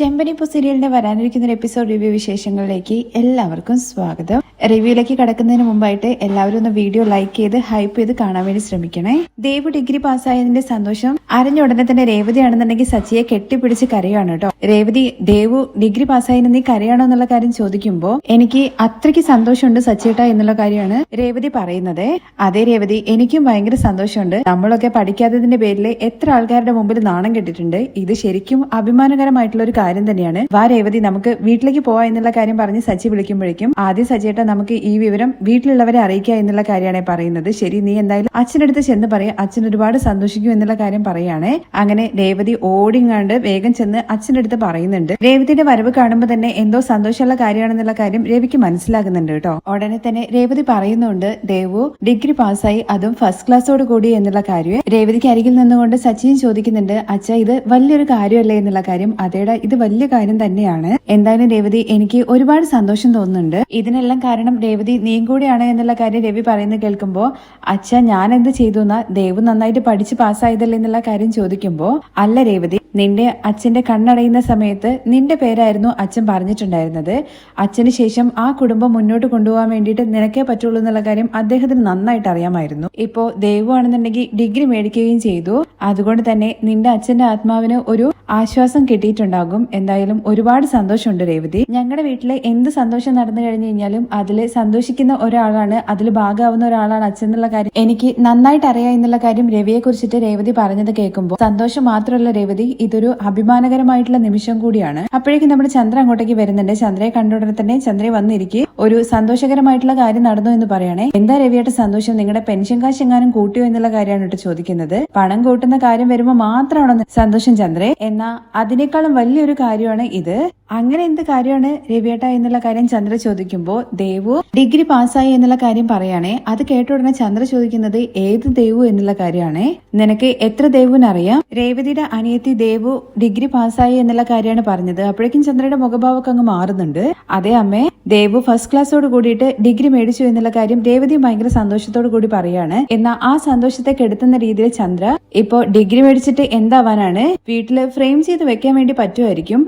ചെമ്പനിപ്പൂ സീരിയലിന്റെ വരാനിരിക്കുന്ന ഒരു എപ്പിസോഡ് റിവ്യൂ വിശേഷങ്ങളിലേക്ക് എല്ലാവർക്കും സ്വാഗതം. റിവ്യൂയിലേക്ക് കടക്കുന്നതിന് മുമ്പായിട്ട് എല്ലാവരും ഒന്ന് വീഡിയോ ലൈക്ക് ചെയ്ത് ഹൈപ്പ് ചെയ്ത് കാണാൻ വേണ്ടി ശ്രമിക്കണേ. ദേവ് ഡിഗ്രി പാസ്സായതിന്റെ സന്തോഷം അറിഞ്ഞ ഉടനെ തന്നെ രേവതിയാണെന്നുണ്ടെങ്കിൽ സച്ചിയെ കെട്ടിപ്പിടിച്ച് കരയാണ് കേട്ടോ രേവതി ദേവു ഡിഗ്രി പാസ്സായതിന് നീ കരയാണോ എന്നുള്ള കാര്യം ചോദിക്കുമ്പോൾ എനിക്ക് അത്രയ്ക്ക് സന്തോഷമുണ്ട് സച്ചിയേട്ട എന്നുള്ള കാര്യമാണ് രേവതി പറയുന്നത്. അതേ രേവതി എനിക്കും ഭയങ്കര സന്തോഷമുണ്ട്. നമ്മളൊക്കെ പഠിക്കാത്തതിന്റെ പേരിൽ എത്ര ആൾക്കാരുടെ മുമ്പിൽ നാണം കെട്ടിട്ടുണ്ട് ഇത് ശരിക്കും അഭിമാനകരമായിട്ടുള്ള ഒരു കാര്യം തന്നെയാണ്. വാ രേവതി നമുക്ക് വീട്ടിലേക്ക് പോവാ എന്നുള്ള കാര്യം പറഞ്ഞ് സച്ചി വിളിക്കുമ്പോഴേക്കും ആദ്യം സച്ചിയേട്ട നമുക്ക് ഈ വിവരം വീട്ടിലുള്ളവരെ അറിയിക്കുക എന്നുള്ള കാര്യമാണ് പറയുന്നത്. ശരി നീ എന്തായാലും അച്ഛനടുത്ത് ചെന്ന് പറയാം. അച്ഛൻ ഒരുപാട് സന്തോഷിക്കും എന്നുള്ള കാര്യം പറയുകയാണേ അങ്ങനെ രേവതി ഓടിങ്ങാണ്ട് വേഗം ചെന്ന് അച്ഛന്റെ അടുത്ത് പറയുന്നുണ്ട്. രേവതിയുടെ വരവ് കാണുമ്പോൾ തന്നെ എന്തോ സന്തോഷമുള്ള കാര്യമാണെന്നുള്ള കാര്യം രവിക്ക് മനസ്സിലാകുന്നുണ്ട് കേട്ടോ. ഉടനെ തന്നെ രേവതി പറയുന്നുണ്ട് ദേവു ഡിഗ്രി പാസ്സായി അതും ഫസ്റ്റ് ക്ലാസ്സോട് കൂടി എന്നുള്ള കാര്യം. രേവതിക്ക് അരികിൽ നിന്നുകൊണ്ട് സച്ചിൻ ചോദിക്കുന്നുണ്ട് അച്ഛ ഇത് വലിയൊരു കാര്യമല്ലേ എന്നുള്ള കാര്യം? അതേടെ ഇത് വലിയ കാര്യം തന്നെയാണ്. എന്തായാലും രേവതി എനിക്ക് ഒരുപാട് സന്തോഷം തോന്നുന്നുണ്ട്. ഇതിനെല്ലാം കാരണം രേവതി നീയും കൂടിയാണ് എന്നുള്ള കാര്യം രവി പറയുന്നത് കേൾക്കുമ്പോൾ അച്ഛ ഞാൻ എന്ത് ചെയ്തു എന്നാ ദേവ് നന്നായിട്ട് പഠിച്ച് പാസ്സായതല്ലേ എന്നുള്ള കാര്യം ചോദിക്കുമ്പോൾ അല്ല രേവതി നിന്റെ അച്ഛന്റെ കണ്ണടയുന്ന സമയത്ത് നിന്റെ പേരായിരുന്നു അച്ഛൻ പറഞ്ഞിട്ടുണ്ടായിരുന്നത്. അച്ഛന് ശേഷം ആ കുടുംബം മുന്നോട്ട് കൊണ്ടുപോകാൻ വേണ്ടിയിട്ട് നിനക്കേ പറ്റുള്ളൂ എന്നുള്ള കാര്യം അദ്ദേഹത്തിന് നന്നായിട്ട് അറിയാമായിരുന്നു. ഇപ്പോ ദൈവമാണെന്നുണ്ടെങ്കിൽ ഡിഗ്രി മേടിക്കുകയും ചെയ്തു. അതുകൊണ്ട് തന്നെ നിന്റെ അച്ഛന്റെ ആത്മാവിന് ഒരു ആശ്വാസം കിട്ടിയിട്ടുണ്ടാകും. എന്തായാലും ഒരുപാട് സന്തോഷമുണ്ട് രേവതി. ഞങ്ങളുടെ വീട്ടിലെ എന്ത് സന്തോഷം നടന്നു കഴിഞ്ഞു കഴിഞ്ഞാലും അതിൽ സന്തോഷിക്കുന്ന ഒരാളാണ് അതിൽ ഭാഗമാവുന്ന ഒരാളാണ് അച്ഛൻ എന്നുള്ള കാര്യം എനിക്ക് നന്നായിട്ട് അറിയാം എന്നുള്ള കാര്യം രവിയെ കുറിച്ചിട്ട് രേവതി പറഞ്ഞത് കേൾക്കുമ്പോൾ സന്തോഷം മാത്രമല്ല രേവതി ഇതൊരു അഭിമാനകരമായിട്ടുള്ള നിമിഷം കൂടിയാണ്. അപ്പോഴേക്കും നമ്മുടെ ചന്ദ്ര അങ്ങോട്ടേക്ക് വരുന്നുണ്ട്. ചന്ദ്രയെ കണ്ടുടനെ തന്നെ ചന്ദ്രയെ വന്നിരിക്കെ. ഒരു സന്തോഷകരമായിട്ടുള്ള കാര്യം നടന്നു എന്ന് പറയണേ. എന്താ രവിയുടെ സന്തോഷം? നിങ്ങളുടെ പെൻഷൻ കാശ് എങ്ങാനും കൂട്ടിയോ എന്നുള്ള കാര്യമാണ് കേട്ടോ ചോദിക്കുന്നത്. പണം കൂട്ടുന്ന കാര്യം വരുമ്പോൾ മാത്രമാണോ സന്തോഷം ചന്ദ്രേ? എന്നാ അതിനേക്കാളും വലിയൊരു കാര്യമാണ് ഇത്. അങ്ങനെ എന്ത് കാര്യമാണ് രവിയേട്ട എന്നുള്ള കാര്യം ചന്ദ്ര ചോദിക്കുമ്പോൾ ദേവു ഡിഗ്രി പാസ്സായി എന്നുള്ള കാര്യം പറയാണേ. അത് കേട്ട ഉടനെ ചന്ദ്ര ചോദിക്കുന്നത് ഏത് ദേവു എന്നുള്ള കാര്യമാണ്. നിനക്ക് എത്ര ദേവുവിനറിയാം രേവതിയുടെ അനിയത്തി ദേവു ഡിഗ്രി പാസ്സായി എന്നുള്ള കാര്യമാണ് പറഞ്ഞത്. അപ്പോഴേക്കും ചന്ദ്രയുടെ മുഖഭാവമൊക്കെ അങ്ങ് മാറുന്നുണ്ട്. അതേ അമ്മേ ദേവു ഫസ്റ്റ് ക്ലാസ്സോട് കൂടിയിട്ട് ഡിഗ്രി മേടിച്ചു എന്നുള്ള കാര്യം രേവതി ഭയങ്കര സന്തോഷത്തോടു കൂടി പറയാണ്. എന്നാൽ ആ സന്തോഷത്തെ കെടുത്തുന്ന രീതിയിൽ ചന്ദ്ര ഇപ്പോ ഡിഗ്രി മേടിച്ചിട്ട് എന്താവാനാണ്? വീട്ടിൽ ഫ്രെയിം ചെയ്ത് വെക്കാൻ വേണ്ടി പറ്റുമായിരിക്കും.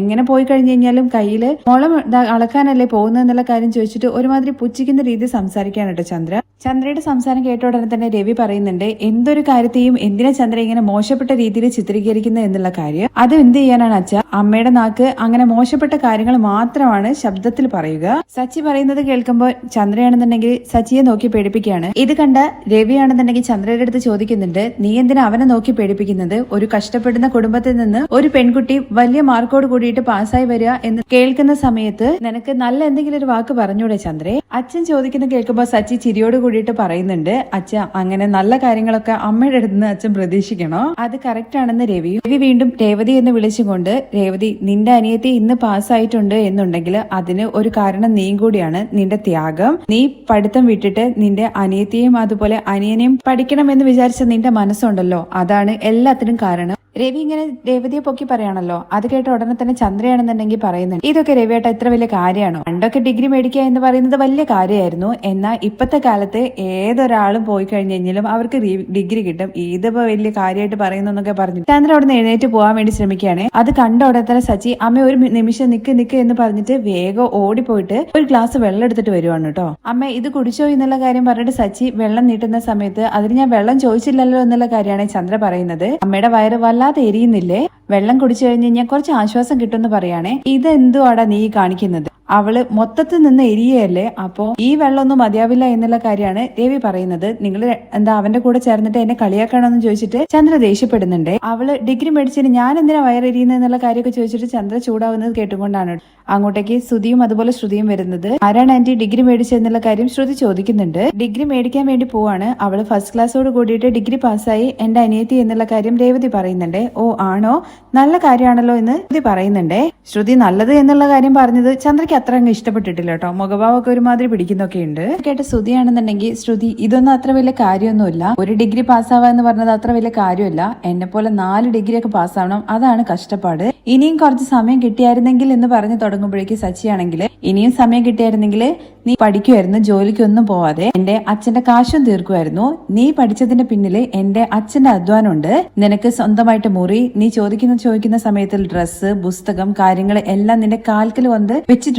എങ്ങനെ പോയി കഴിഞ്ഞു കഴിഞ്ഞാലും കയ്യിൽ മുളം അളക്കാനല്ലേ പോകുന്നത് എന്നുള്ള കാര്യം ചോദിച്ചിട്ട് ഒരുമാതിരി പുച്ഛിക്കുന്ന രീതിയിൽ സംസാരിക്കാണ് ചന്ദ്ര. ചന്ദ്രയുടെ സംസാരം കേട്ട ഉടനെ തന്നെ രവി പറയുന്നുണ്ട് എന്തൊരു കാര്യത്തെയും എന്തിനാ ചന്ദ്ര ഇങ്ങനെ മോശപ്പെട്ട രീതിയിൽ ചിത്രീകരിക്കുന്നത് എന്നുള്ള കാര്യം? അത് എന്ത് ചെയ്യാനാണ് അച്ഛ? അമ്മയുടെ നാക്ക് അങ്ങനെ മോശപ്പെട്ട കാര്യങ്ങൾ മാത്രമാണ് ശബ്ദത്തിൽ പറയുക. സച്ചി പറയുന്നത് കേൾക്കുമ്പോൾ ചന്ദ്രയാണെന്നുണ്ടെങ്കിൽ സച്ചിയെ നോക്കി പേടിപ്പിക്കുകയാണ്. ഇത് കണ്ട രവിയാണെന്നുണ്ടെങ്കിൽ ചന്ദ്രയുടെ അടുത്ത് ചോദിക്കുന്നുണ്ട് നീ എന്തിനാ അവനെ നോക്കി പേടിപ്പിക്കുന്നത്? ഒരു കഷ്ടപ്പെടുന്ന കുടുംബത്തിൽ നിന്ന് ഒരു പെൺകുട്ടി വലിയ മാർക്കോട് കൂടിയിട്ട് പാസ്സായി വരിക എന്ന് കേൾക്കുന്ന സമയത്ത് നിനക്ക് നല്ല എന്തെങ്കിലും ഒരു വാക്ക് പറഞ്ഞൂടെ ചന്ദ്രേ? അച്ഛൻ ചോദിക്കുന്നത് കേൾക്കുമ്പോൾ സച്ചി ചിരിയോട് കൂടിയിട്ട് പറയുന്നുണ്ട് അച്ഛൻ അങ്ങനെ നല്ല കാര്യങ്ങളൊക്കെ അമ്മയുടെ അടുത്ത് നിന്ന് അച്ഛൻ പ്രതീക്ഷിക്കണോ? അത് കറക്റ്റ് ആണെന്ന് രവി. രവി വീണ്ടും രേവതി എന്ന് വിളിച്ചുകൊണ്ട് രേവതി നിന്റെ അനിയത്തി ഇന്ന് പാസ്സായിട്ടുണ്ട് എന്നുണ്ടെങ്കിൽ അതിന് ഒരു കാരണം നീ കൂടിയാണ് നിന്റെ ത്യാഗം. നീ പഠിത്തം വിട്ടിട്ട് നിന്റെ അനിയത്തിയും അതുപോലെ അനിയനെയും പഠിക്കണമെന്ന് വിചാരിച്ച നിന്റെ മനസ്സുണ്ടല്ലോ. അതാണ് എല്ലാത്തിനും കാരണം. രവി ഇങ്ങനെ രേവതിയെ പൊക്കി പറയാണല്ലോ. അത് കേട്ട ഉടനെ തന്നെ ചന്ദ്രയാണെന്നുണ്ടെങ്കിൽ പറയുന്നുണ്ട്. ഇതൊക്കെ രവിയേട്ട ഇത്ര വലിയ കാര്യമാണോ? പണ്ടൊക്കെ ഡിഗ്രി മേടിക്കുക എന്ന് പറയുന്നത് വലിയ കാര്യമായിരുന്നു. എന്നാൽ ഇപ്പോഴത്തെ കാലത്ത് ഏതൊരാളും പോയി കഴിഞ്ഞു കഴിഞ്ഞാലും അവർക്ക് ഡിഗ്രി കിട്ടും. ഇതിപ്പോ വലിയ കാര്യമായിട്ട് പറയുന്നു എന്നൊക്കെ പറഞ്ഞു. ചന്ദ്ര അവിടെ എഴുന്നേറ്റ് പോകാൻ വേണ്ടി ശ്രമിക്കുകയാണ്. അത് കണ്ട ഉടനെ തന്നെ സച്ചി അമ്മ ഒരു നിമിഷം നിക്ക് നിക്ക് എന്ന് പറഞ്ഞിട്ട് വേഗം ഓടിപ്പോയിട്ട് ഒരു ഗ്ലാസ് വെള്ളം എടുത്തിട്ട് വരുവാണ് കേട്ടോ. അമ്മ ഇത് കുടിച്ചോ എന്നുള്ള കാര്യം പറഞ്ഞിട്ട് സച്ചി വെള്ളം നീട്ടുന്ന സമയത്ത് അതിന് ഞാൻ വെള്ളം ചോദിച്ചില്ലല്ലോ എന്നുള്ള കാര്യമാണ് ചന്ദ്ര പറയുന്നത്. അമ്മയുടെ വയറ് വല്ലാതെ എരിയുന്നില്ലേ? വെള്ളം കുടിച്ചു കഴിഞ്ഞ് കഴിഞ്ഞാൽ കുറച്ച് ആശ്വാസം കിട്ടുമെന്ന് പറയാണേ ഇതെന്തുവാടാ നീ കാണിക്കുന്നത്? അവൾ മൊത്തത്തിൽ നിന്ന് എരിയല്ലേ? അപ്പോ ഈ വെള്ളമൊന്നും മതിയാവില്ല എന്നുള്ള കാര്യമാണ് ദേവി പറയുന്നത്. നിങ്ങൾ എന്താ അവന്റെ കൂടെ ചേർന്നിട്ട് എന്നെ കളിയാക്കണമെന്ന് ചോദിച്ചിട്ട് ചന്ദ്ര ദേഷ്യപ്പെടുന്നുണ്ട്. അവൾ ഡിഗ്രി മേടിച്ചിട്ട് ഞാൻ എന്തിനാ വയറെരിയുന്നത് എന്നുള്ള കാര്യമൊക്കെ ചോദിച്ചിട്ട് ചന്ദ്ര ചൂടാവുന്നത് കേട്ടുകൊണ്ടാണ്. അങ്ങോട്ടേക്ക് ശ്രുതിയും അതുപോലെ ശ്രുതിയും വരുന്നത്. ആരാണ് ആന്റി ഡിഗ്രി മേടിച്ചെന്നുള്ള കാര്യം ശ്രുതി ചോദിക്കുന്നുണ്ട്. ഡിഗ്രി മേടിക്കാൻ വേണ്ടി പോവാണ്. അവൾ ഫസ്റ്റ് ക്ലാസ്സോട് കൂടിയിട്ട് ഡിഗ്രി പാസ്സായി എന്റെ അനിയത്തി എന്നുള്ള കാര്യം രേവതി പറയുന്നുണ്ട്. ഓ ആണോ? നല്ല കാര്യമാണല്ലോ എന്ന് ശ്രുതി പറയുന്നുണ്ട്. ശ്രുതി നല്ലത് എന്നുള്ള കാര്യം പറഞ്ഞത് ചന്ദ്രയ്ക്ക് അത്ര അങ്ങ് ഇഷ്ടപ്പെട്ടിട്ടില്ല കേട്ടോ. മുഖഭാവമൊക്കെ ഒരുമാതിരി പിടിക്കുന്നൊക്കെ ഉണ്ട്. കേട്ട ശ്രുതിയാണെന്നുണ്ടെങ്കിൽ ശ്രുതി ഇതൊന്നും അത്ര വലിയ കാര്യമൊന്നുമില്ല. ഒരു ഡിഗ്രി പാസ്സാവുക എന്ന് പറഞ്ഞത് അത്ര വലിയ കാര്യമല്ല. എന്നെ പോലെ നാല് ഡിഗ്രി ഒക്കെ പാസ്സാവണം അതാണ് കഷ്ടപ്പാട്. ഇനിയും കുറച്ച് സമയം കിട്ടിയായിരുന്നെങ്കിൽ എന്ന് പറഞ്ഞു തുടങ്ങുമ്പോഴേക്ക് സച്ചിയാണെങ്കിൽ ഇനിയും സമയം കിട്ടിയായിരുന്നെങ്കിൽ നീ പഠിക്കുമായിരുന്നു ജോലിക്കൊന്നും പോവാതെ. എന്റെ അച്ഛന്റെ കാശും തീർക്കുമായിരുന്നു നീ പഠിച്ചതിന്റെ പിന്നിൽ എന്റെ അച്ഛന്റെ അധ്വാനമുണ്ട്. നിനക്ക് സ്വന്തമായിട്ട് മുറി നീ ചോദിക്കുന്ന ചോദിക്കുന്ന സമയത്തിൽ ഡ്രസ്സ് പുസ്തകം കാര്യങ്ങൾ എല്ലാം നിന്റെ കാൽക്കൽ വന്ന്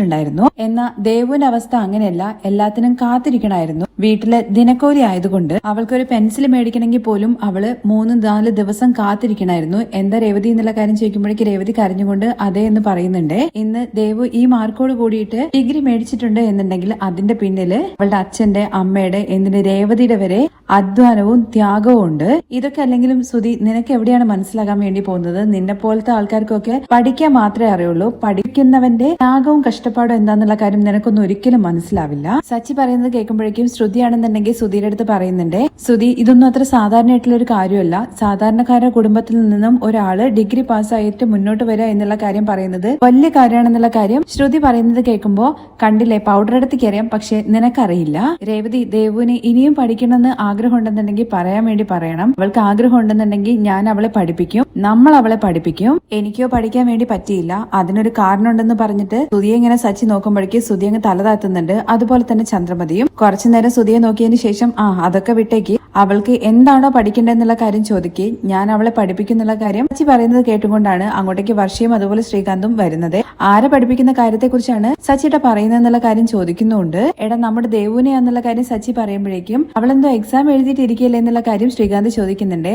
വെച്ചിട്ടുണ്ടായിരുന്നു എന്നാ ദേവുവിന്റെ അവസ്ഥ അങ്ങനെയല്ല എല്ലാത്തിനും കാത്തിരിക്കണായിരുന്നു. വീട്ടിലെ ദിനക്കൂലി ആയതുകൊണ്ട് അവൾക്കൊരു പെൻസിൽ മേടിക്കണമെങ്കിൽ പോലും അവൾ മൂന്ന് നാല് ദിവസം കാത്തിരിക്കണായിരുന്നു. എന്താ രേവതി എന്നുള്ള കാര്യം ചോദിക്കുമ്പോഴേക്ക് രേവതി കരഞ്ഞുകൊണ്ട് അതെ എന്ന് പറയുന്നുണ്ട്. ഇന്ന് ദേവു ഈ മാർക്കോട് കൂടിയിട്ട് ഡിഗ്രി മേടിച്ചിട്ടുണ്ട് എന്നുണ്ടെങ്കിൽ അതിന്റെ പിന്നിൽ അവളുടെ അച്ഛന്റെ അമ്മയുടെ എന്തിന് രേവതിയുടെ വരെ അധ്വാനവും ത്യാഗവും ഉണ്ട്. ഇതൊക്കെ അല്ലെങ്കിലും സുധി നിനക്ക് എവിടെയാണ് മനസ്സിലാകാൻ വേണ്ടി പോകുന്നത്? നിന്നെ പോലത്തെ ആൾക്കാർക്കൊക്കെ പഠിക്കാൻ മാത്രമേ അറിയുള്ളൂ. പഠിക്കുന്നവന്റെ ത്യാഗവും കഷ്ടപ്പാടും എന്താന്നുള്ള കാര്യം നിനക്കൊന്നും ഒരിക്കലും മനസ്സിലാവില്ല. സച്ചി പറയുന്നത് കേൾക്കുമ്പോഴേക്കും ശ്രുതിയാണെന്നുണ്ടെങ്കിൽ സുധിയുടെ അടുത്ത് പറയുന്നുണ്ട് സുധി ഇതൊന്നും അത്ര സാധാരണയായിട്ടുള്ള ഒരു കാര്യമല്ല. സാധാരണക്കാരുടെ കുടുംബത്തിൽ നിന്നും ഒരാൾ ഡിഗ്രി പാസ്സായിട്ട് മുന്നോട്ട് വരിക എന്നുള്ള കാര്യം പറയുന്നത് വലിയ കാര്യമാണെന്നുള്ള കാര്യം ശ്രുതി പറയുന്നത് കേൾക്കുമ്പോ കണ്ടില്ലേ പൗഡർ എടുത്തേക്ക് അറിയാം പക്ഷെ നിനക്കറിയില്ല. രേവതി ദേവുവിന് ഇനിയും പഠിക്കണമെന്ന് ആഗ്രഹം ഉണ്ടെന്നുണ്ടെങ്കിൽ പറയാൻ വേണ്ടി പറയണം. അവൾക്ക് ആഗ്രഹം ഉണ്ടെന്നുണ്ടെങ്കിൽ ഞാൻ അവളെ പഠിപ്പിക്കും. നമ്മൾ അവളെ പഠിപ്പിക്കും. എനിക്കോ പഠിക്കാൻ വേണ്ടി പറ്റിയില്ല. അതിനൊരു കാരണം ഉണ്ടെന്ന് പറഞ്ഞിട്ട് സുധിയെ ഇങ്ങനെ സച്ചി നോക്കുമ്പോഴേക്ക് സുതി അങ്ങ് തലതാത്തുന്നുണ്ട് അതുപോലെ തന്നെ ചന്ദ്രമതിയും. കുറച്ചു നേരം സുതിയെ നോക്കിയതിന് ശേഷം ആ അതൊക്കെ വിട്ടേക്ക്. അവൾക്ക് എന്താണോ പഠിക്കേണ്ടതെന്നുള്ള കാര്യം ചോദിക്കുക ഞാൻ അവളെ പഠിപ്പിക്കുന്നുള്ള കാര്യം സച്ചി പറയുന്നത് കേട്ടുകൊണ്ടാണ് അങ്ങോട്ടേക്ക് വർഷയും അതുപോലെ ശ്രീകാന്തും വരുന്നത്. ആരെ പഠിപ്പിക്കുന്ന കാര്യത്തെക്കുറിച്ചാണ് സച്ചിയുടെ പറയുന്നതെന്നുള്ള കാര്യം ചോദിക്കുന്നുണ്ട്. എടാ നമ്മുടെ ദേവുനെ എന്നുള്ള കാര്യം സച്ചി പറയുമ്പോഴേക്കും അവളെന്തോ എക്സാം എഴുതിയിട്ട് എന്നുള്ള കാര്യം ശ്രീകാന്ത് ചോദിക്കുന്നുണ്ട്.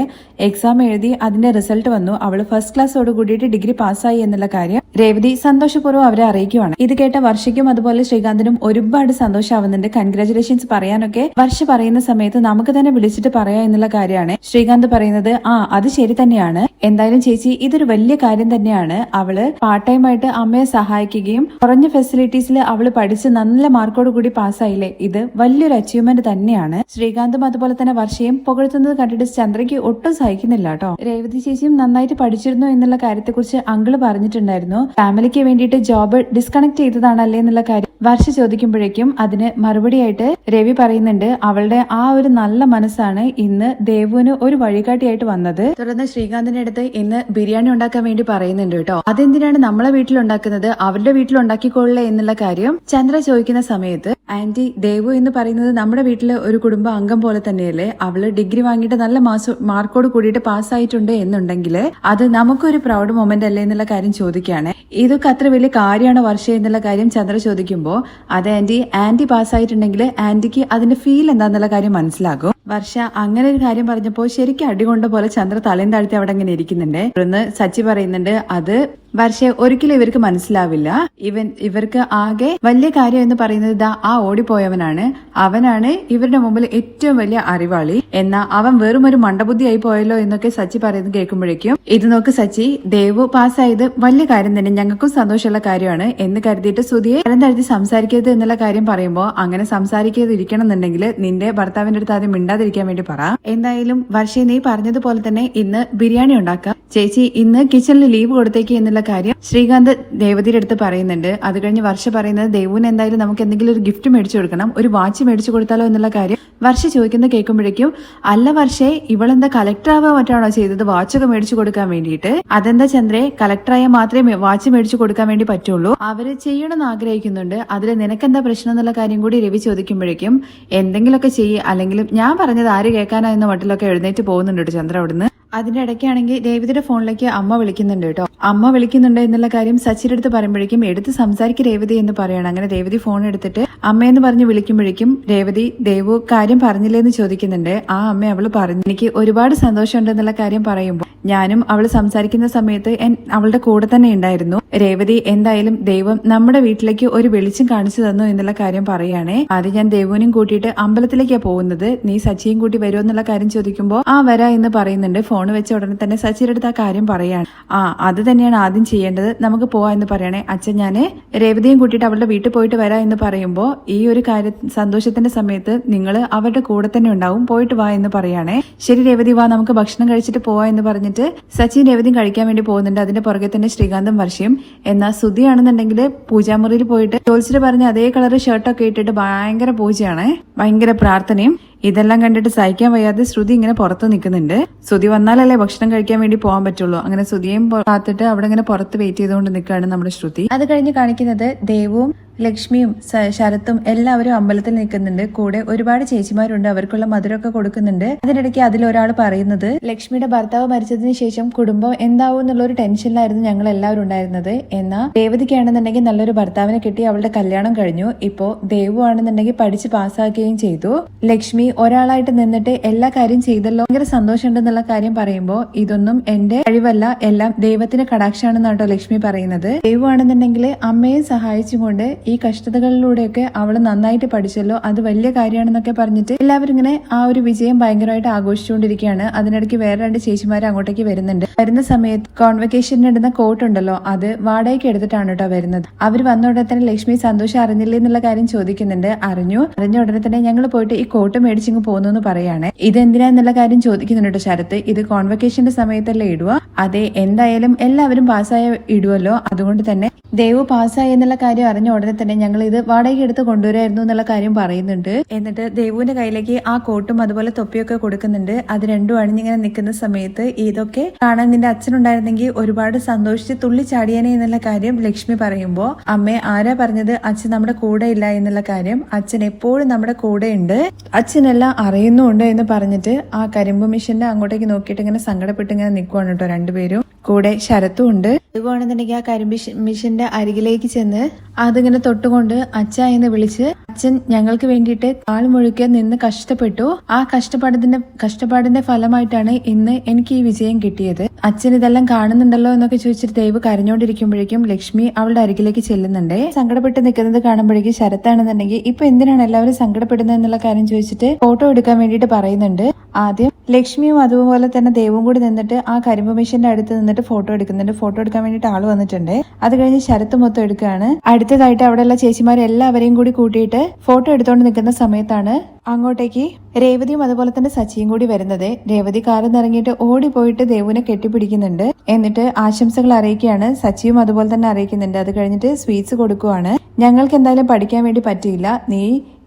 എക്സാം എഴുതി അതിന്റെ റിസൾട്ട് വന്നു. അവൾ ഫസ്റ്റ് ക്ലാസ്സോട് കൂടിയിട്ട് ഡിഗ്രി പാസ്സായി എന്നുള്ള കാര്യം രേവതി സന്തോഷപൂർവം അവരെ അറിയിക്കുവാണ്. ഇത് കേട്ട വർഷയ്ക്കും അതുപോലെ ശ്രീകാന്തിനും ഒരുപാട് സന്തോഷമാവുന്നുണ്ട് കൺഗ്രാചുലേഷൻസ് പറയാനൊക്കെ വർഷ പറയുന്ന സമയത്ത് നമുക്ക് തന്നെ വിളിച്ചിട്ട് പറയാ എന്നുള്ള കാര്യമാണ്. ശ്രീകാന്ത് പറയുന്നത് ആ അത് ശരി തന്നെയാണ്. എന്തായാലും ചേച്ചി ഇതൊരു വലിയ കാര്യം തന്നെയാണ്. അവൾ പാർട്ട് ടൈം ആയിട്ട് അമ്മയെ സഹായിക്കുകയും കുറഞ്ഞ ഫെസിലിറ്റീസിൽ അവൾ പഠിച്ച് നല്ല മാർക്കോട് കൂടി പാസ്സായില്ലേ ഇത് വലിയൊരു അച്ചീവ്മെന്റ് തന്നെയാണ്. ശ്രീകാന്തും അതുപോലെ തന്നെ വർഷയും പുകഴ്ത്തുന്നത് കണ്ടിട്ട് ചന്ദ്രയ്ക്ക് ഒട്ടും സഹിക്കുന്നില്ല കേട്ടോ. രേവതി ചേച്ചിയും നന്നായിട്ട് പഠിച്ചിരുന്നു എന്നുള്ള കാര്യത്തെക്കുറിച്ച് അങ്കിൾ പറഞ്ഞിട്ടുണ്ടായിരുന്നു. ഫാമിലിക്ക് വേണ്ടിയിട്ട് ജോബ് ഡിസ്കണക്ട് ചെയ്തതാണല്ലേ എന്നുള്ള കാര്യം വർഷ ചോദിക്കുമ്പോഴേക്കും അതിന് മറുപടിയായിട്ട് രവി പറയുന്നുണ്ട് അവളുടെ ആ ഒരു നല്ല മനസ്സാണ് ഇന്ന് ദേവുവിന് ഒരു വഴികാട്ടിയായിട്ട് വന്നത്. തുടർന്ന് ശ്രീകാന്തിന്റെ അടുത്ത് ഇന്ന് ബിരിയാണി ഉണ്ടാക്കാൻ വേണ്ടി പറയുന്നുണ്ട് കേട്ടോ. അതെന്തിനാണ് നമ്മളെ വീട്ടിൽ ഉണ്ടാക്കുന്നത് അവരുടെ വീട്ടിൽ ഉണ്ടാക്കിക്കൊള്ളില്ല എന്നുള്ള കാര്യം ചന്ദ്ര ചോദിക്കുന്ന സമയത്ത് ആന്റി ദേവു എന്ന് പറയുന്നത് നമ്മുടെ വീട്ടിലെ ഒരു കുടുംബ അംഗം പോലെ തന്നെയല്ലേ? അവൾ ഡിഗ്രി വാങ്ങിയിട്ട് നല്ല മാസം മാർക്കോട് കൂടിയിട്ട് പാസ്സായിട്ടുണ്ട് എന്നുണ്ടെങ്കിൽ അത് നമുക്കൊരു പ്രൗഡ് മൊമെന്റ് അല്ലേ എന്നുള്ള കാര്യം ചോദിക്കുകയാണ്. ഇതൊക്കെ അത്ര വലിയ കാര്യമാണ് വർഷ? എന്നുള്ള കാര്യം ചന്ദ്ര ചോദിക്കുമ്പോൾ അത് ആന്റി ആന്റി പാസ്സായിട്ടുണ്ടെങ്കിൽ ആന്റിക്ക് അതിന്റെ ഫീൽ എന്താന്നുള്ള കാര്യം മനസ്സിലാകും. വർഷ അങ്ങനെ ഒരു കാര്യം പറഞ്ഞപ്പോൾ ശരിക്കും അടികൊണ്ട പോലെ ചന്ദ്ര തലയും താഴ്ത്തി അവിടെ അങ്ങനെ ഇരിക്കുന്നുണ്ട്. തുടർന്ന് സച്ചി പറയുന്നുണ്ട് അത് വർഷ ഒരിക്കലും ഇവർക്ക് മനസ്സിലാവില്ല. ഇവൻ ഇവർക്ക് ആകെ വലിയ കാര്യം എന്ന് പറയുന്നത് ദാ ആ ഓടിപ്പോയവനാണ്. അവനാണ് ഇവരുടെ മുമ്പിൽ ഏറ്റവും വലിയ അറിവാളി. എന്നാ അവൻ വെറും ഒരു മണ്ടബുദ്ധിയായി പോയല്ലോ എന്നൊക്കെ സച്ചി പറയുന്നത് കേൾക്കുമ്പോഴേക്കും ഇത് നോക്ക് സച്ചി ദേവു പാസ്സായത് വലിയ കാര്യം തന്നെ. ഞങ്ങൾക്കും സന്തോഷമുള്ള കാര്യമാണ്. എന്ന് കരുതിയിട്ട് സുധിയെ തരം താഴ്ത്തി സംസാരിക്കരുത് എന്നുള്ള കാര്യം പറയുമ്പോൾ അങ്ങനെ സംസാരിക്കാതിരിക്കണം എന്നുണ്ടെങ്കിൽ നിന്റെ ഭർത്താവിന്റെ അടുത്ത് ആദ്യം മിണ്ടാതിരിക്കാൻ വേണ്ടി പറ. എന്തായാലും വർഷ നീ പറഞ്ഞതുപോലെ തന്നെ ഇന്ന് ബിരിയാണി ഉണ്ടാക്കാം. ചേച്ചി ഇന്ന് കിച്ചണിൽ ലീവ് കൊടുത്തേക്ക് എന്നുള്ള കാര്യം ശ്രീകാന്ത് ദേവതിയുടെ അടുത്ത് പറയുന്നുണ്ട്. അത് കഴിഞ്ഞ് വർഷ പറയുന്നത് ദേവുവിന് എന്തായാലും നമുക്ക് എന്തെങ്കിലും ഒരു ഗിഫ്റ്റ് മേടിച്ചു കൊടുക്കണം. ഒരു വാച്ച് മേടിച്ചു കൊടുത്താലോ എന്നുള്ള കാര്യം. വർഷ ചോദിക്കുന്നത് കേൾക്കുമ്പോഴേക്കും അല്ല വർഷേ ഇവളെന്താ കളക്ടർ ആവാൻ മറ്റാണോ ചെയ്തത്? വാച്ചൊക്കെ മേടിച്ചു കൊടുക്കാൻ വേണ്ടിയിട്ട്. അതെന്താ ചന്ദ്രേ കളക്ടറായ മാത്രമേ വാച്ച് മേടിച്ചു കൊടുക്കാൻ വേണ്ടി പറ്റുള്ളൂ. അവർ ചെയ്യണമെന്ന് ആഗ്രഹിക്കുന്നുണ്ട്. അതിൽ നിനക്കെന്താ പ്രശ്നം എന്നുള്ള കാര്യം കൂടി രവി ചോദിക്കുമ്പോഴേക്കും എന്തെങ്കിലുമൊക്കെ ചെയ്യ്. അല്ലെങ്കിലും ഞാൻ പറഞ്ഞത് ആര് കേൾക്കാനാ എന്ന മട്ടിലൊക്കെ എഴുന്നേറ്റ് പോകുന്നുണ്ട് ചന്ദ്ര അവിടുന്ന്. അതിന്റെ ഇടയ്ക്കാണെങ്കിൽ രേവതിയുടെ ഫോണിലേക്ക് അമ്മ വിളിക്കുന്നുണ്ട് കേട്ടോ. അമ്മ വിളിക്കുന്നുണ്ട് എന്നുള്ള കാര്യം സച്ചിയുടെ അടുത്ത് പറയുമ്പോഴേക്കും എടുത്ത് സംസാരിക്ക് രേവതി എന്ന് പറയണം. അങ്ങനെ രേവതി ഫോൺ എടുത്തിട്ട് അമ്മയെന്ന് പറഞ്ഞ് വിളിക്കുമ്പോഴേക്കും രേവതി ദേവു കാര്യം പറഞ്ഞില്ലേ എന്ന് ചോദിക്കുന്നുണ്ട്. ആ അമ്മ അവൾ പറഞ്ഞു എനിക്ക് ഒരുപാട് സന്തോഷമുണ്ട് എന്നുള്ള കാര്യം പറയുമ്പോൾ ഞാനും അവൾ സംസാരിക്കുന്ന സമയത്ത് അവളുടെ കൂടെ തന്നെ ഉണ്ടായിരുന്നു. രേവതി എന്തായാലും ദൈവം നമ്മുടെ വീട്ടിലേക്ക് ഒരു വെളിച്ചം കാണിച്ചു തന്നു എന്നുള്ള കാര്യം പറയുകയാണേ. ആദ്യം ഞാൻ ദേവുവിനും കൂട്ടിയിട്ട് അമ്പലത്തിലേക്കാണ് പോകുന്നത്. നീ സച്ചിയും കൂട്ടി വരുമോ എന്നുള്ള കാര്യം ചോദിക്കുമ്പോൾ ആ വരാ എന്ന് പറയുന്നുണ്ട്. ഫോൺ ഫോൺ വെച്ച ഉടനെ തന്നെ സച്ചിയുടെ അടുത്ത് ആ കാര്യം പറയാണ്. ആ അത് തന്നെയാണ് ആദ്യം ചെയ്യേണ്ടത്. നമുക്ക് പോവാ എന്ന് പറയണേ. അച്ഛൻ ഞാൻ രേവതിയും കൂട്ടിയിട്ട് അവളുടെ വീട്ടിൽ പോയിട്ട് വരാം എന്ന് പറയുമ്പോൾ ഈ ഒരു കാര്യ സന്തോഷത്തിന്റെ സമയത്ത് നിങ്ങൾ അവരുടെ കൂടെ തന്നെ ഉണ്ടാവും. പോയിട്ട് വാ എന്ന് പറയാണേ. ശരി രേവതി വാ നമുക്ക് ഭക്ഷണം കഴിച്ചിട്ട് പോവാ എന്ന് പറഞ്ഞിട്ട് സച്ചിൻ രേവതിയും കഴിക്കാൻ വേണ്ടി പോകുന്നുണ്ട്. അതിന്റെ പുറകെ തന്നെ ശ്രീകാന്തും വർഷയും. എന്നാൽ സുധിയാണെന്നുണ്ടെങ്കിൽ പൂജാമുറിയിൽ പോയിട്ട് ജോത്സ്യർ പറഞ്ഞ അതേ കളർ ഷർട്ടൊക്കെ ഇട്ടിട്ട് ഭയങ്കര പൂജയാണ്. ഭയങ്കര പ്രാർത്ഥനയും. ഇതെല്ലാം കണ്ടിട്ട് സഹിക്കാൻ വയ്യാതെ ശ്രുതി ഇങ്ങനെ പുറത്ത് നിൽക്കുന്നുണ്ട്. ശ്രുതി വന്നാലല്ലേ ഭക്ഷണം കഴിക്കാൻ വേണ്ടി പോകാൻ പറ്റുള്ളൂ. അങ്ങനെ ശ്രുതിയും കാത്തിട്ട് അവിടെ ഇങ്ങനെ പുറത്ത് വെയിറ്റ് ചെയ്തുകൊണ്ട് നിൽക്കുകയാണ് നമ്മുടെ ശ്രുതി. അത് കഴിഞ്ഞ് കാണിക്കുന്നത് ദേവും ലക്ഷ്മിയും ശരത്തും എല്ലാവരും അമ്പലത്തിൽ നിൽക്കുന്നുണ്ട്. കൂടെ ഒരുപാട് ചേച്ചിമാരുണ്ട്. അവർക്കുള്ള മധുരമൊക്കെ കൊടുക്കുന്നുണ്ട്. അതിനിടയ്ക്ക് അതിലൊരാൾ പറയുന്നത് ലക്ഷ്മിയുടെ ഭർത്താവ് മരിച്ചതിന് ശേഷം കുടുംബം എന്താവും എന്നുള്ള ഒരു ടെൻഷനിലായിരുന്നു ഞങ്ങൾ എല്ലാവരും ഉണ്ടായിരുന്നത്. എന്നാൽ ദേവതിക്കാണെന്നുണ്ടെങ്കിൽ നല്ലൊരു ഭർത്താവിനെ കിട്ടി അവളുടെ കല്യാണം കഴിഞ്ഞു. ഇപ്പോ ദേവു ആണെന്നുണ്ടെങ്കിൽ പഠിച്ച് പാസ്സാക്കുകയും ചെയ്തു. ലക്ഷ്മി ഒരാളായിട്ട് നിന്നിട്ട് എല്ലാ കാര്യം ചെയ്തല്ലോ. ഭയങ്കര സന്തോഷമുണ്ടെന്നുള്ള കാര്യം പറയുമ്പോൾ ഇതൊന്നും എന്റെ കഴിവല്ല. എല്ലാം ദൈവത്തിന്റെ കടാക്ഷാണെന്നാട്ടോ ലക്ഷ്മി പറയുന്നത്. ദൈവമാണെന്നുണ്ടെങ്കിൽ അമ്മയെ സഹായിച്ചുകൊണ്ട് ഈ കഷ്ടതകളിലൂടെയൊക്കെ അവൾ നന്നായിട്ട് പഠിച്ചല്ലോ. അത് വലിയ കാര്യമാണെന്നൊക്കെ പറഞ്ഞിട്ട് എല്ലാവരും ഇങ്ങനെ ആ ഒരു വിജയം ഭയങ്കരമായിട്ട് ആഘോഷിച്ചുകൊണ്ടിരിക്കുകയാണ്. അതിനിടയ്ക്ക് വേറെ രണ്ട് ചേച്ചിമാർ അങ്ങോട്ടേക്ക് വരുന്നുണ്ട്. വരുന്ന സമയത്ത് കോൺവെക്കേഷന് ഇടുന്ന കോട്ട് ഉണ്ടല്ലോ അത് വാടകയ്ക്ക് എടുത്തിട്ടാണ് കേട്ടോ വരുന്നത്. അവർ വന്ന ഉടനെ തന്നെ ലക്ഷ്മി സന്തോഷം അറിഞ്ഞില്ലേ എന്നുള്ള കാര്യം ചോദിക്കുന്നുണ്ട്. അറിഞ്ഞു. അറിഞ്ഞ ഉടനെ തന്നെ ഞങ്ങൾ പോയിട്ട് ഈ കോട്ട് മേടിച്ചിങ്ങ് പോകുന്നു എന്ന് പറയാണ്. ഇത് എന്തിനാ എന്നുള്ള കാര്യം ചോദിക്കുന്നുണ്ട് ശരത്ത് ഇത് കോൺവെക്കേഷന്റെ സമയത്തല്ലേ ഇടുക അതെ എന്തായാലും എല്ലാവരും പാസ്സായ ഇടുവല്ലോ. അതുകൊണ്ട് തന്നെ ദേവു പാസ്സായി എന്നുള്ള കാര്യം അറിഞ്ഞ ഉടനെ തന്നെ ഞങ്ങൾ ഇത് വാടകയ്ക്ക് എടുത്ത് കൊണ്ടുവരായിരുന്നു എന്നുള്ള കാര്യം പറയുന്നുണ്ട്. എന്നിട്ട് ദേവുവിന്റെ കയ്യിലേക്ക് ആ കോട്ടും അതുപോലെ തൊപ്പിയൊക്കെ കൊടുക്കുന്നുണ്ട്. അത് രണ്ടും അണിഞ്ഞിങ്ങനെ നിൽക്കുന്ന സമയത്ത് ഇതൊക്കെ കാണാൻ നിന്റെ അച്ഛനുണ്ടായിരുന്നെങ്കിൽ ഒരുപാട് സന്തോഷിച്ച് തുള്ളി ചാടിയനെ എന്നുള്ള കാര്യം ലക്ഷ്മി പറയുമ്പോൾ അമ്മേ ആരാ പറഞ്ഞത്? അച്ഛൻ നമ്മുടെ കൂടെ ഇല്ല എന്നുള്ള കാര്യം അച്ഛൻ എപ്പോഴും നമ്മുടെ കൂടെ ഉണ്ട്. അച്ഛനെല്ലാം അറിയുന്നുണ്ട് എന്ന് പറഞ്ഞിട്ട് ആ കരിമ്പ് മിഷന്റെ അങ്ങോട്ടേക്ക് നോക്കിയിട്ട് ഇങ്ങനെ സങ്കടപ്പെട്ട് ഇങ്ങനെ നിൽക്കുവാണ് കേട്ടോ രണ്ടുപേരും. കൂടെ ശരത്തും ഉണ്ട്. ഇതുകൊണ്ടെന്നുണ്ടെങ്കിൽ ആ കരിമ്പിഷ് മിഷന്റെ അരികിലേക്ക് ചെന്ന് അതിങ്ങനെ തൊട്ടുകൊണ്ട് അച്ഛ എന്ന് വിളിച്ച് അച്ഛൻ ഞങ്ങൾക്ക് വേണ്ടിയിട്ട് കാൽ മുഴുക്കെ നിന്ന് കഷ്ടപ്പെട്ടു. ആ കഷ്ടപ്പാടത്തിന്റെ കഷ്ടപ്പാടിന്റെ ഫലമായിട്ടാണ് ഇന്ന് എനിക്ക് ഈ വിജയം കിട്ടിയത്. അച്ഛൻ ഇതെല്ലാം കാണുന്നുണ്ടല്ലോ എന്നൊക്കെ ചോദിച്ചിട്ട് ദൈവ് കരഞ്ഞോണ്ടിരിക്കുമ്പോഴേക്കും ലക്ഷ്മി അവളുടെ അരികിലേക്ക് ചെല്ലുന്നുണ്ട്. സങ്കടപ്പെട്ട് നിൽക്കുന്നത് കാണുമ്പോഴേക്കും ശരത്താണെന്നുണ്ടെങ്കിൽ ഇപ്പൊ എന്തിനാണ് എല്ലാവരും സങ്കടപ്പെടുന്നത് എന്നുള്ള കാര്യം ചോദിച്ചിട്ട് ഫോട്ടോ എടുക്കാൻ വേണ്ടിയിട്ട് പറയുന്നുണ്ട്. ആദ്യം ലക്ഷ്മിയും അതുപോലെ തന്നെ ദേവും കൂടി നിന്നിട്ട് ആ കരിമ്പ് മെഷീന്റെ അടുത്ത് നിന്നിട്ട് ഫോട്ടോ എടുക്കുന്നുണ്ട്. ഫോട്ടോ എടുക്കാൻ വേണ്ടിയിട്ട് ആൾ വന്നിട്ടുണ്ട്. അത് കഴിഞ്ഞ് ശരത്ത് മൊത്തം എടുക്കുകയാണ്. അടുത്തതായിട്ട് അവിടെയുള്ള ചേച്ചിമാർ എല്ലാവരെയും കൂടി കൂട്ടിയിട്ട് ഫോട്ടോ എടുത്തുകൊണ്ട് നിൽക്കുന്ന സമയത്താണ് അങ്ങോട്ടേക്ക് രേവതിയും അതുപോലെ തന്നെ സച്ചിയും കൂടി വരുന്നത്. രേവതി കാറിൽ നിറങ്ങിയിട്ട് ഓടിപ്പോയിട്ട് ദേവുവിനെ കെട്ടിപ്പിടിക്കുന്നുണ്ട്. എന്നിട്ട് ആശംസകൾ അറിയിക്കുകയാണ്. സച്ചിയും അതുപോലെ തന്നെ അറിയിക്കുന്നുണ്ട്. അത് കഴിഞ്ഞിട്ട് സ്വീറ്റ്സ് കൊടുക്കുവാണ്. ഞങ്ങൾക്ക് എന്തായാലും പഠിക്കാൻ വേണ്ടി പറ്റിയില്ല. നീ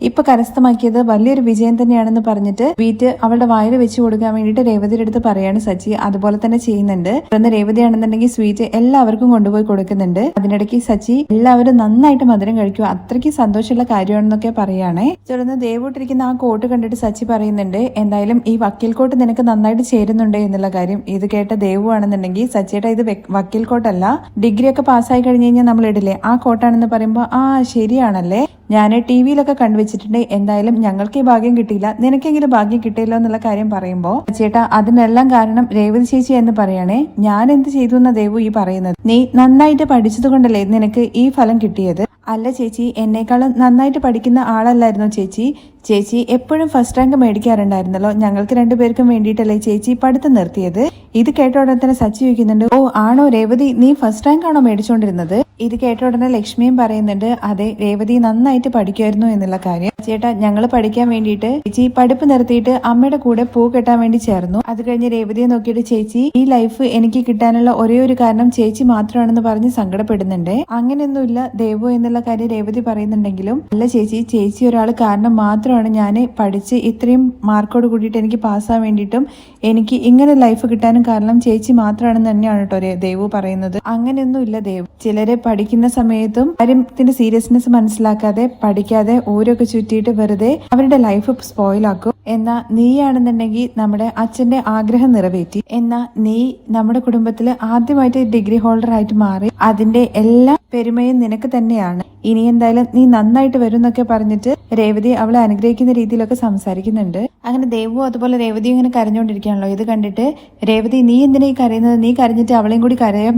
ഇപ്പൊ കരസ്ഥമാക്കിയത് വലിയൊരു വിജയം തന്നെയാണെന്ന് പറഞ്ഞിട്ട് വീറ്റ് അവളുടെ വായിൽ വെച്ച് കൊടുക്കാൻ വേണ്ടിയിട്ട് രേവതിയുടെ അടുത്ത് പറയാണ് സച്ചി. അതുപോലെ തന്നെ ചെയ്യുന്നുണ്ട്. തുടർന്ന് രേവതിയാണെന്നുണ്ടെങ്കിൽ സ്വീറ്റ് എല്ലാവർക്കും കൊണ്ടുപോയി കൊടുക്കുന്നുണ്ട്. അതിനിടയ്ക്ക് സച്ചി എല്ലാവരും നന്നായിട്ട് മധുരം കഴിക്കുക. അത്രയ്ക്ക് സന്തോഷമുള്ള കാര്യമാണെന്നൊക്കെ പറയുകയാണേ തുടർന്ന് ദേവോട്ടിരിക്കുന്ന ആ കോട്ട് കണ്ടിട്ട് സച്ചി പറയുന്നുണ്ട് എന്തായാലും ഈ വക്കീൽ കോട്ട് നിനക്ക് നന്നായിട്ട് ചേരുന്നുണ്ട് എന്നുള്ള കാര്യം ഇത് കേട്ട ദേവു ആണെന്നുണ്ടെങ്കിൽ സച്ചിയുടെ ഇത് വക്കീൽ കോട്ടല്ല ഡിഗ്രി ഒക്കെ പാസ്സായി കഴിഞ്ഞ് കഴിഞ്ഞാൽ നമ്മൾ ഇടില്ലേ? ആ കോട്ടാണെന്ന് പറയുമ്പോൾ ആ ശരിയാണല്ലേ? ഞാൻ ടി വിയിലൊക്കെ കണ്ടുവച്ചിട്ടുണ്ട് എന്തായാലും ഞങ്ങൾക്ക് ഈ ഭാഗ്യം കിട്ടിയില്ല. നിനക്കെങ്കിലും ഭാഗ്യം കിട്ടിയല്ലോ എന്നുള്ള കാര്യം പറയുമ്പോൾ ചേട്ടാ അതിനെല്ലാം കാരണം രേവതി ചേച്ചി എന്ന് പറയണേ. ഞാൻ എന്ത് ചെയ്തു എന്ന ദേവു ഈ പറയുന്നത്. നീ നന്നായിട്ട് പഠിച്ചത് കൊണ്ടല്ലേ നിനക്ക് ഈ ഫലം കിട്ടിയത്? അല്ല ചേച്ചി എന്നേക്കാളും നന്നായിട്ട് പഠിക്കുന്ന ആളല്ലായിരുന്നു ചേച്ചി? ചേച്ചി എപ്പോഴും ഫസ്റ്റ് റാങ്ക് മേടിക്കാറുണ്ടായിരുന്നല്ലോ. ഞങ്ങൾക്ക് രണ്ടുപേർക്കും വേണ്ടിയിട്ടല്ലേ ചേച്ചി പഠിത്തം നിർത്തിയത്? ഇത് കേട്ട ഉടനെ തന്നെ സച്ചി ചോദിക്കുന്നുണ്ട് ഓ ആണോ രേവതി? നീ ഫസ്റ്റ് റാങ്ക് ആണോ മേടിച്ചോണ്ടിരുന്നത്? ഇത് കേട്ട ഉടനെ ലക്ഷ്മിയും പറയുന്നുണ്ട് അതെ രേവതി നന്നായിട്ട് പഠിക്കുമായിരുന്നു എന്നുള്ള കാര്യം. ചേട്ടാ ഞങ്ങൾ പഠിക്കാൻ വേണ്ടിയിട്ട് ചേച്ചി പഠിപ്പ് നിർത്തിയിട്ട് അമ്മയുടെ കൂടെ പൂ കെട്ടാൻ വേണ്ടി ചേർന്നു. അത് കഴിഞ്ഞ് രേവതിയെ നോക്കിയിട്ട് ചേച്ചി ഈ ലൈഫ് എനിക്ക് കിട്ടാനുള്ള ഒരേ ഒരു കാരണം ചേച്ചി മാത്രമാണെന്ന് പറഞ്ഞ് സങ്കടപ്പെടുന്നുണ്ട്. അങ്ങനെയൊന്നുമില്ല ദേവോ എന്നുള്ള കാര്യം രേവതി പറയുന്നുണ്ടെങ്കിലും അല്ല ചേച്ചി ചേച്ചി ഒരാൾ കാരണം മാത്രമാണ് ഞാൻ പഠിച്ച് ഇത്രയും മാർക്കോട് കൂടിയിട്ട് എനിക്ക് പാസ്സാൻ വേണ്ടിയിട്ടും എനിക്ക് ഇങ്ങനെ ലൈഫ് കിട്ടാനും കാരണം ചേച്ചി മാത്രമാണെന്ന് തന്നെയാണ് കേട്ടോ ദേവു പറയുന്നത്. അങ്ങനെയൊന്നും ഇല്ല ദേവു. ചിലരെ പഠിക്കുന്ന സമയത്തും കാര്യത്തിന്റെ സീരിയസ്നെസ് മനസ്സിലാക്കാതെ പഠിക്കാതെ ഓരോക്കെ ചുറ്റിയിട്ട് വെറുതെ അവരുടെ ലൈഫ് സ്പോയിലാക്കും എന്നാ നീയാണെന്നുണ്ടെങ്കിൽ നമ്മുടെ അച്ഛന്റെ ആഗ്രഹം നിറവേറ്റി. എന്നാ നീ നമ്മുടെ കുടുംബത്തിൽ ആദ്യമായിട്ട് ഡിഗ്രി ഹോൾഡർ ആയിട്ട് മാറി. അതിന്റെ എല്ലാ പെരുമയും നിനക്ക് തന്നെയാണ്. ഇനി എന്തായാലും നീ നന്നായിട്ട് വരും എന്നൊക്കെ പറഞ്ഞിട്ട് രേവതി അവളെ അനുഗ്രഹിക്കുന്ന രീതിയിലൊക്കെ സംസാരിക്കുന്നുണ്ട്. അങ്ങനെ ദേവു അതുപോലെ രേവതി ഇങ്ങനെ കരഞ്ഞുകൊണ്ടിരിക്കുകയാണല്ലോ. ഇത് കണ്ടിട്ട് രേവതി നീ എന്തിനാ ഈ കരയുന്നത്? നീ കരഞ്ഞിട്ട് അവളെയും കൂടി കരയാ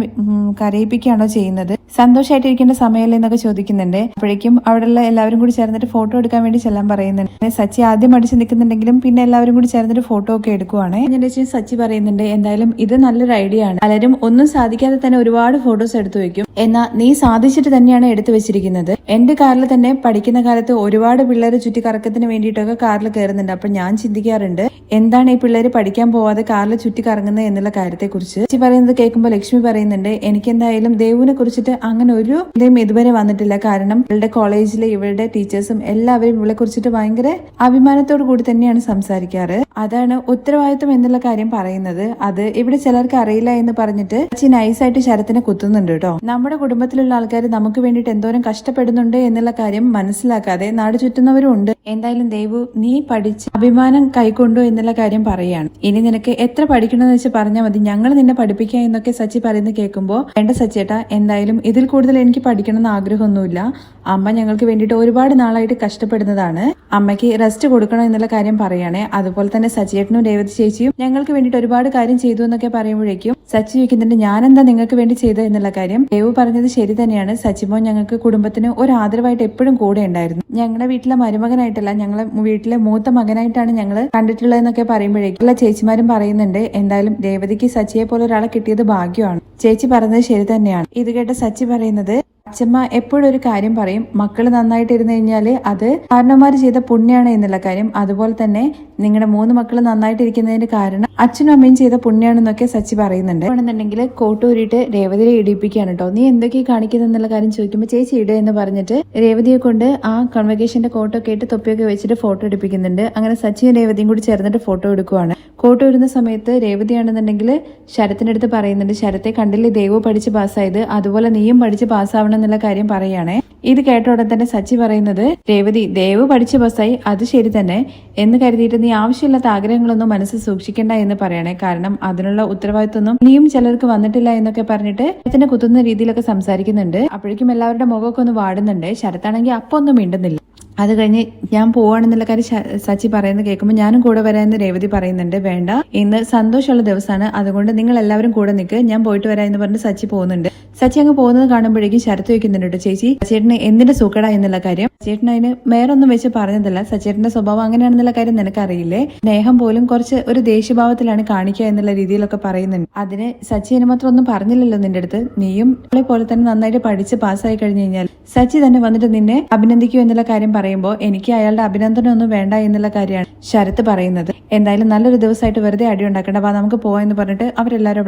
കരയിപ്പിക്കുകയാണോ ചെയ്യുന്നത്? സന്തോഷമായിട്ടിരിക്കേണ്ട സമയമല്ലേ എന്നൊക്കെ ചോദിക്കുന്നുണ്ട്. അപ്പോഴേക്കും അവിടെയുള്ള എല്ലാവരും കൂടി ചേർന്നിട്ട് ഫോട്ടോ എടുക്കാൻ വേണ്ടി ചെല്ലാൻ പറയുന്നുണ്ട്. പിന്നെ സച്ചി ആദ്യം അടിച്ച് നിൽക്കുന്നുണ്ടെങ്കിലും പിന്നെ എല്ലാവരും കൂടി ചേർന്നിട്ട് ഫോട്ടോ ഒക്കെ എടുക്കുവാണ്. ഞാൻ സച്ചി പറയുന്നുണ്ട്. എന്തായാലും ഇത് നല്ലൊരു ഐഡിയ ആണ്. പലരും ഒന്നും സാധിക്കാതെ തന്നെ ഒരുപാട് ഫോട്ടോസ് എടുത്തു വെക്കും. എന്നാ നീ സാധിച്ചിട്ട് തന്നെയാണ് എടുത്തു വെച്ചിരിക്കുന്നത്. എന്റെ കാറിൽ തന്നെ പഠിക്കുന്ന കാലത്ത് ഒരുപാട് പിള്ളേർ ചുറ്റി കറക്കത്തിന് വേണ്ടിയിട്ടൊക്കെ കാറിൽ കയറുന്നുണ്ട്. അപ്പൊ ഞാൻ ചിന്തിക്കാറുണ്ട് എന്താണ് ഈ പിള്ളേര് പഠിക്കാൻ പോവാതെ കാറിൽ ചുറ്റി കറങ്ങുന്നത് എന്നുള്ള കാര്യത്തെക്കുറിച്ച്. ചേച്ചി പറയുന്നത് കേൾക്കുമ്പോൾ ലക്ഷ്മി പറയുന്നുണ്ട് എനിക്ക് എന്തായാലും ദേവുവിനെ കുറിച്ചിട്ട് അങ്ങനെ ഒരു ഇതേം ഇതുവരെ വന്നിട്ടില്ല. കാരണം ഇവളുടെ കോളേജിലെ ഇവളുടെ ടീച്ചേഴ്സും എല്ലാവരും ഇവളെ കുറിച്ചിട്ട് ഭയങ്കര അഭിമാനത്തോടു കൂടി തന്നെയാണ് സംസാരിക്കാറ്. അതാണ് ഉത്തരവാദിത്വം എന്നുള്ള കാര്യം പറയുന്നത്. അത് ഇവിടെ ചിലർക്ക് അറിയില്ല എന്ന് പറഞ്ഞിട്ട് ചേച്ചി നൈസായിട്ട് ശരത്തിനെ കുത്തുന്നുണ്ട് കേട്ടോ. നമ്മുടെ കുടുംബത്തിലുള്ള ആൾക്കാർ നമുക്ക് വേണ്ടിയിട്ട് എന്തോരം കഷ്ടപ്പെടുന്നുണ്ട് എന്നുള്ള കാര്യം മനസ്സിലാക്കാതെ നാട് ചുറ്റുന്നവരും ഉണ്ട്. എന്തായാലും ദേവു നീ പഠിച്ച് അഭിമാനം കൈക്കൊണ്ടു എന്നുള്ള കാര്യം പറയാണ്. ഇനി നിനക്ക് എത്ര പഠിക്കണമെന്ന് വെച്ച് പറഞ്ഞാൽ മതി. ഞങ്ങൾ നിന്നെ പഠിപ്പിക്കാം എന്നൊക്കെ സച്ചി പറയുന്നത് കേൾക്കുമ്പോൾ വേണ്ട സച്ചേട്ടാ എന്തായാലും ഇതിൽ കൂടുതൽ എനിക്ക് പഠിക്കണം എന്ന് ആഗ്രഹമൊന്നുമില്ല. അമ്മ ഞങ്ങൾക്ക് വേണ്ടിയിട്ട് ഒരുപാട് നാളായിട്ട് കഷ്ടപ്പെടുന്നതാണ്. അമ്മയ്ക്ക് റെസ്റ്റ് കൊടുക്കണം എന്നുള്ള കാര്യം പറയുകയാണെ അതുപോലെ തന്നെ സച്ചിയേട്ടനും രേവതി ചേച്ചിയും ഞങ്ങൾക്ക് വേണ്ടിയിട്ട് ഒരുപാട് കാര്യം ചെയ്തു എന്നൊക്കെ പറയുമ്പോഴേക്കും സച്ചി ചോദിക്കുന്നുണ്ട് ഞാനെന്താ നിങ്ങൾക്ക് വേണ്ടി ചെയ്തത്? എന്നുള്ള കാര്യം. ദേവു പറഞ്ഞത് ശരി തന്നെയാണ്. സച്ചിമോൻ ഞങ്ങൾക്ക് കുടുംബത്തിന് ഒരു ആദരവായിട്ട് എപ്പോഴും കൂടെ ഉണ്ടായിരുന്നു. ഞങ്ങളുടെ വീട്ടിലെ മരുമകനായിട്ടല്ല ഞങ്ങളെ വീട്ടിലെ മൂത്ത മകനായിട്ടാണ് ഞങ്ങൾ കണ്ടിട്ടുള്ളതെന്നൊക്കെ പറയുമ്പോഴേക്കും ഉള്ള ചേച്ചിമാരും പറയുന്നുണ്ട് എന്തായാലും രേവതിക്ക് സച്ചിയെ പോലെ ഒരാളെ കിട്ടിയത് ഭാഗ്യമാണ്. ചേച്ചി പറഞ്ഞത് ശരി തന്നെയാണ്. ഇത് കേട്ട സച്ചി പറയുന്നത് അച്ഛമ്മ എപ്പോഴും ഒരു കാര്യം പറയും മക്കൾ നന്നായിട്ട് ഇരുന്ന് കഴിഞ്ഞാൽ അത് കാരണവന്മാർ ചെയ്ത പുണ്യാണ് എന്നുള്ള കാര്യം. അതുപോലെ തന്നെ നിങ്ങളുടെ മൂന്ന് മക്കൾ നന്നായിട്ട് ഇരിക്കുന്നതിന്റെ കാരണം അച്ഛനും അമ്മയും ചെയ്ത പുണ്യാണെന്നൊക്കെ സച്ചി പറയുന്നുണ്ട്. ആണെന്നുണ്ടെങ്കിൽ കോട്ടൂരിട്ട് രേവതിയെ ഇടിപ്പിക്കുകയാണ് കേട്ടോ നീ എന്തൊക്കെ കാണിക്കുന്നത് എന്നുള്ള കാര്യം ചോദിക്കുമ്പോൾ ചേച്ചി ഇടുക എന്ന് പറഞ്ഞിട്ട് രേവതിയെ കൊണ്ട് ആ കൺവെക്കേഷന്റെ കോട്ടൊക്കെ ഇട്ട് തൊപ്പിയൊക്കെ വെച്ചിട്ട് ഫോട്ടോ എടുപ്പിക്കുന്നുണ്ട്. അങ്ങനെ സച്ചിയും രേവതിയും കൂടി ചേർന്നിട്ട് ഫോട്ടോ എടുക്കുവാണ്. കോട്ട വരുന്ന സമയത്ത് രേവതിയാണെന്നുണ്ടെങ്കിൽ ശരത്തിനടുത്ത് പറയുന്നുണ്ട് ശരത്തെ കണ്ടില്ലേ ദേവു പഠിച്ച് പാസ്സായത്? അതുപോലെ നീയും പഠിച്ച് പാസ്സാവണം എന്നുള്ള കാര്യം പറയുകയാണേ ഇത് കേട്ട ഉടൻ തന്നെ സച്ചി പറയുന്നത് രേവതി ദേവ് പഠിച്ച് പാസ്സായി അത് ശരി തന്നെ. എന്ന് കരുതിയിട്ട് നീ ആവശ്യമില്ലാത്ത ആഗ്രഹങ്ങളൊന്നും മനസ്സിൽ സൂക്ഷിക്കേണ്ട എന്ന് പറയണേ. കാരണം അതിനുള്ള ഉത്തരവാദിത്വമൊന്നും നീയും ചിലർക്ക് വന്നിട്ടില്ല എന്നൊക്കെ പറഞ്ഞിട്ട് ശരത്തിനെ കുത്തുന്ന രീതിയിലൊക്കെ സംസാരിക്കുന്നുണ്ട്. അപ്പോഴേക്കും എല്ലാവരുടെ മുഖമൊക്കെ ഒന്ന് വാടുന്നുണ്ട്. ശരത്താണെങ്കിൽ അപ്പൊ ഒന്നും മിണ്ടുന്നില്ല. അത് കഴിഞ്ഞ് ഞാൻ പോവാണെന്നുള്ള കാര്യം സച്ചി പറയുന്നത് കേൾക്കുമ്പോൾ ഞാനും കൂടെ വരാമെന്ന് രേവതി പറയുന്നുണ്ട്. വേണ്ട. ഇന്ന് സന്തോഷമുള്ള ദിവസമാണ്. അതുകൊണ്ട് നിങ്ങൾ എല്ലാവരും കൂടെ നിൽക്ക് ഞാൻ പോയിട്ട് വരാം എന്ന് പറഞ്ഞ് സച്ചി പോകുന്നുണ്ട്. സച്ചി അങ്ങ് പോകുന്നത് കാണുമ്പോഴേക്കും ശരത്ത് വെക്കുന്നുണ്ട് കേട്ടോ ചേച്ചി സച്ചേട്ടന് എന്തിന്റെ സുഖട എന്നുള്ള കാര്യം? സച്ചേട്ടൻ അതിന് വേറൊന്നും വെച്ച് പറഞ്ഞതല്ല. സച്ചേട്ടന്റെ സ്വഭാവം അങ്ങനെയാണെന്നുള്ള കാര്യം നിനക്കറിയില്ലേ? സ്നേഹം പോലും കുറച്ച് ഒരു ദേഷ്യഭാവത്തിലാണ് കാണിക്കുക എന്നുള്ള രീതിയിലൊക്കെ പറയുന്നുണ്ട്. അതിന് സച്ചി അതിന് മാത്രം ഒന്നും പറഞ്ഞില്ലല്ലോ നിന്റെ അടുത്ത്. നീയും പോലെ തന്നെ നന്നായിട്ട് പഠിച്ച് പാസ്സായി കഴിഞ്ഞു കഴിഞ്ഞാൽ സച്ചി തന്നെ വന്നിട്ട് നിന്നെ അഭിനന്ദിക്കൂ എന്നുള്ള കാര്യം പറയുമ്പോൾ എനിക്ക് അയാളുടെ അഭിനന്ദനമൊന്നും വേണ്ട എന്നുള്ള കാര്യമാണ് ശരത്ത് പറയുന്നത്. എന്തായാലും നല്ലൊരു ദിവസമായിട്ട് വെറുതെ അടി ഉണ്ടാക്കേണ്ട. അപ്പൊ നമുക്ക് പോവാന്ന് പറഞ്ഞിട്ട് അവരെല്ലാവരും